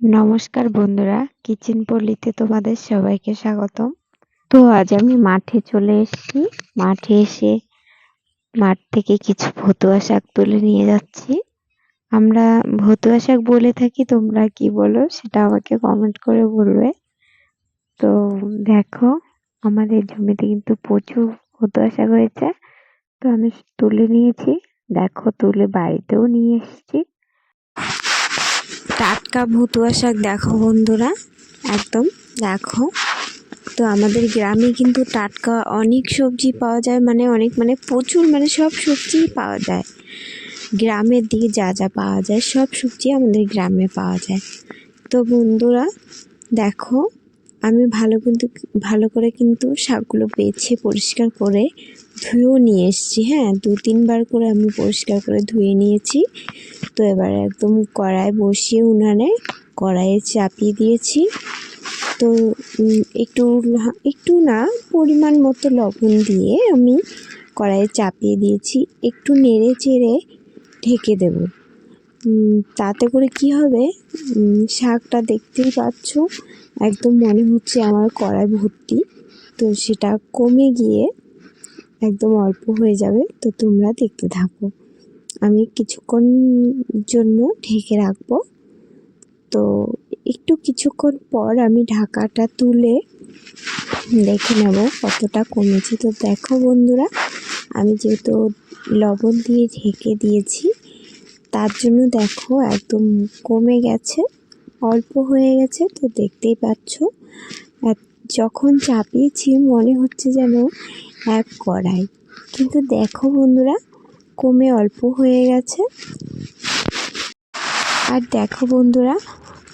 নমস্কার বন্ধুরা, কিচেন পল্লীতে তোমাদের সবাইকে স্বাগতম। তো আজ আমি মাঠে চলে এসেছি। মাঠে এসে মাঠ থেকে কিছু ভতুয়া শাক তুলে নিয়ে যাচ্ছি। আমরা ভতুয়া শাক বলে থাকি, তোমরা কি বলো সেটা আমাকে কমেন্ট করে বলবে। তো দেখো, আমাদের জমিতে কিন্তু প্রচুর ভতুয়া শাক হয়েছে। তো আমি তুলে নিয়েছি। দেখো, তুলে বাড়িতেও নিয়ে এসেছি। টাটকা ভুতুয়া শাক দেখো বন্ধুরা, একদম দেখো। তো আমাদের গ্রামে কিন্তু টাটকা অনেক সবজি পাওয়া যায় মানে অনেক মানে প্রচুর মানে সব সবজি পাওয়া যায়। গ্রামের দিকে যা যা পাওয়া যায়, সব সবজি আমাদের গ্রামে পাওয়া যায়। তো বন্ধুরা, দেখো আমি ভালো কিন্তু, ভালো করে কিন্তু শাকগুলো বেছে পরিষ্কার করে ধুয়েও নিয়ে এসেছি হ্যাঁ? দু, তিনবার করে আমি পরিষ্কার করে ধুয়ে নিয়েছি। তো এবার একদম কড়াই বসিয়ে উনানে কড়াইয়ে চাপিয়ে দিয়েছি। তো একটু একটু না, পরিমাণ মতো লবণ দিয়ে আমি কড়াইয়ে চাপিয়ে দিয়েছি। একটু নেড়ে চেড়ে ঢেকে দেব। তাতে করে কি হবে? শাকটা দেখতেই পাচ্ছ, একদম মনে হচ্ছে আমার কড়াই ভর্তি। তো সেটা কমে গিয়ে একদম অল্প হয়ে যাবে, তো তোমরা দেখতে থাকো। আমি কিছুক্ষণ জন্য ঢেকে রাখব। তো একটু কিছুক্ষণ পর আমি ঢাকাটা তুলে দেখে নেব কতটা কমেছে। তো দেখো বন্ধুরা, আমি যেহেতু লবণ দিয়ে ঢেকে দিয়েছি তার জন্য দেখো একদম কমে গেছে, অল্প হয়ে গেছে, তো দেখতেই পাচ্ছ। যখন চাপিয়েছি মনে হচ্ছে যেন এক কড়াই। কিন্তু দেখো বন্ধুরা, কমে অল্প হয়ে গেছে। আর দেখো বন্ধুরা,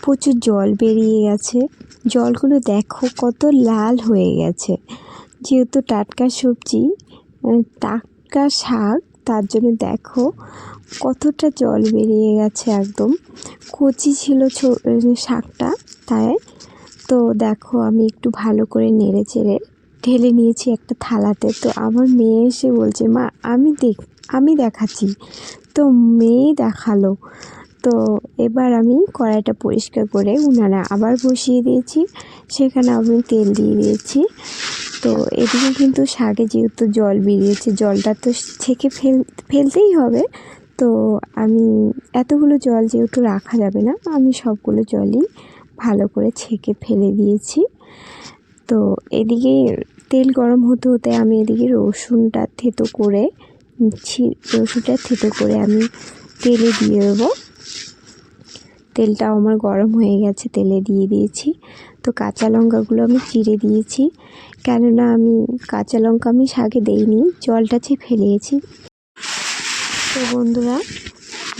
প্রচুর জল বেরিয়ে গেছে। জলগুলো দেখো কত লাল হয়ে গেছে। যেহেতু টাটকা সবজি টাটকা শাক, তার জন্য দেখো কতটা জল বেরিয়ে গেছে একদম। কচি ছিল শাকটা, তাই। তো দেখো, আমি একটু ভালো করে নেড়ে চেড়ে ঢেলে নিয়েছি একটা থালাতে। তো আমার মেয়ে এসে বলছে, মা, আমি দেখ, আমি দেখাচ্ছি। তো মেয়ে দেখাল। তো এবার আমি কড়াইটা পরিষ্কার করে উনানে আবার বসিয়ে দিয়েছি। সেখানে আমি তেল দিয়ে দিয়েছি। তো এদিকে কিন্তু শাকে যেহেতু জল বেরিয়েছে, জলটা তো ছেঁকে ফেল, ফেলতেই হবে। তো আমি এতগুলো জল যেহেতু রাখা যাবে না, আমি সবগুলো জলই ভালো করে ছেঁকে ফেলে দিয়েছি। তো এদিকে তেল গরম হতে হতে আমি এদিকে রসুনটা থেতো করে রসুনটা থেতো করে আমি তেলে দিয়ে দেবো। তেলটাও আমার গরম হয়ে গেছে, তেলে দিয়ে দিয়েছি। তো কাঁচা লঙ্কাগুলো আমি চিড়ে দিয়েছি, কেননা আমি কাঁচা লঙ্কা আমি শাকে দেইনি, জলটা চেয়ে ফেলিয়েছি তো বন্ধুরা,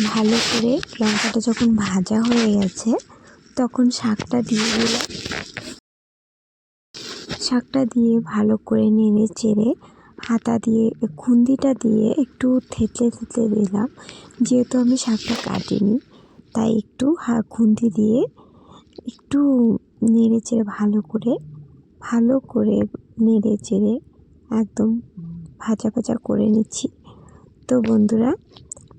ভালো করে লঙ্কাটা যখন ভাজা হয়ে গেছে, তখন শাকটা দিয়ে দিলাম। শাকটা দিয়ে ভালো করে নেড়ে চেড়ে হাতা দিয়ে খুন্দিটা দিয়ে একটু থেতলে থেতলে দিলাম। যেহেতু আমি শাকটা কাটিনি, তাই একটু হা, খুন্তি দিয়ে একটু নেড়ে চেড়ে ভালো করে ভালো করে নেড়ে চেড়ে একদম ভাজা ভাজা করে নিচ্ছি। তো বন্ধুরা,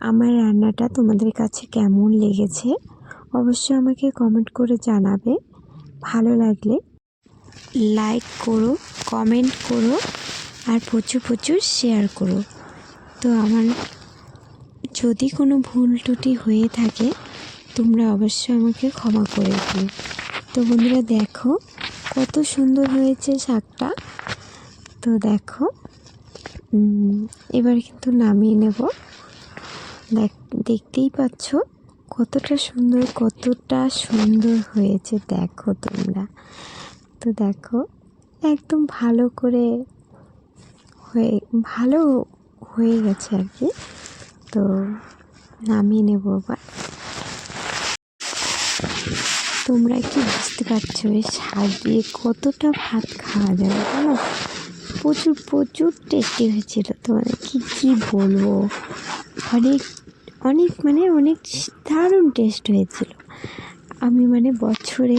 আমার রান্নাটা তোমাদের কাছে কেমন লেগেছে অবশ্যই আমাকে কমেন্ট করে জানাবে। ভালো লাগলে লাইক করো কমেন্ট করো, আর প্রচুর প্রচুর শেয়ার করো। তো আমার যদি কোনো ভুল টুটি হয়ে থাকে, তোমরা অবশ্যই আমাকে ক্ষমা করে দিও। তো বন্ধুরা, দেখো কত সুন্দর হয়েছে শাকটা। তো দেখো এবার কিন্তু নামিয়ে নেব। দেখ, দেখতেই পাচ্ছ কতটা সুন্দর কতটা সুন্দর হয়েছে। দেখো তোমরা। তো দেখো, একদম ভালো করে হয়ে, ভালো হয়ে গেছে আর কি। তো নামিয়ে নেব আবার তোমরা কি বুঝতে পারছ এই শাক দিয়ে কতটা ভাত খাওয়া যাবে বলো প্রচুর প্রচুর টেস্টি হয়েছিল তোমাদের কী কী বলব? অনেক অনেক মানে অনেক দারুণ টেস্ট হয়েছিল। আমি মানে বছরে